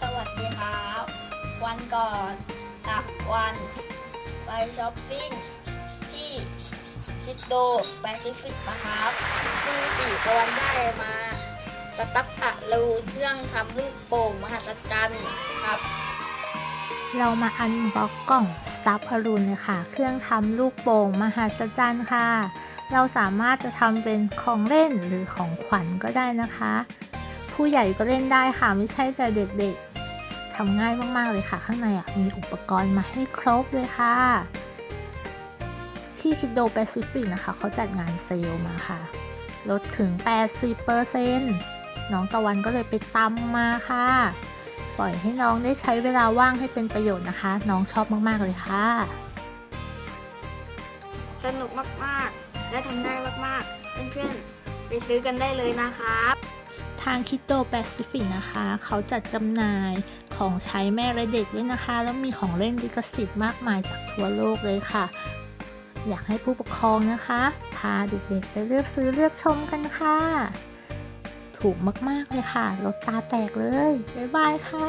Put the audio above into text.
สวัสดีครับ วันก่อนกับวันไปช้อปปิ้งที่คิดโดแปซิฟิกนะครับคือสี่ตะวันได้มาสตั๊กอะลูเครื่องทำลูกโป่งมหัศจรรย์ครับ เรามาอันบ็อกกล่องสตัฟอรุณเลยค่ะ เครื่องทำลูกโป่งมหัศจรรย์ค่ะ เราสามารถจะทำเป็นของเล่นหรือของขวัญก็ได้นะคะ ผู้ใหญ่ก็เล่นได้ค่ะไม่ใช่แต่เด็กๆทำง่ายมากๆเลยค่ะ ข้างในอะมีอุปกรณ์มาให้ครบเลยค่ะ ที่คิดโดแปซิฟิกนะคะเขาจัดงานเซลมาค่ะ ลดถึง 80%น้องตะวันก็เลยไปตำมาค่ะ ปล่อยให้น้องได้ใช้เวลาว่างให้เป็นประโยชน์นะคะ น้องชอบมากๆเลยค่ะ สนุกมากๆ และทำได้มากๆ เพื่อนๆ ไปซื้อกันได้เลยนะครับ ทางคิโตแปซิฟิกนะคะ เขาจัดจำหน่ายของใช้แม่และเด็กด้วยนะคะ แล้วมีของเล่นลิขสิทธิ์มากมายจากทั่วโลกเลยค่ะ อยากให้ผู้ปกครองนะคะ พาเด็กๆ ไปเลือกซื้อเลือกชมกันค่ะ ถูกมากๆเลยค่ะลดตาแตกเลย บ๊ายบายค่ะ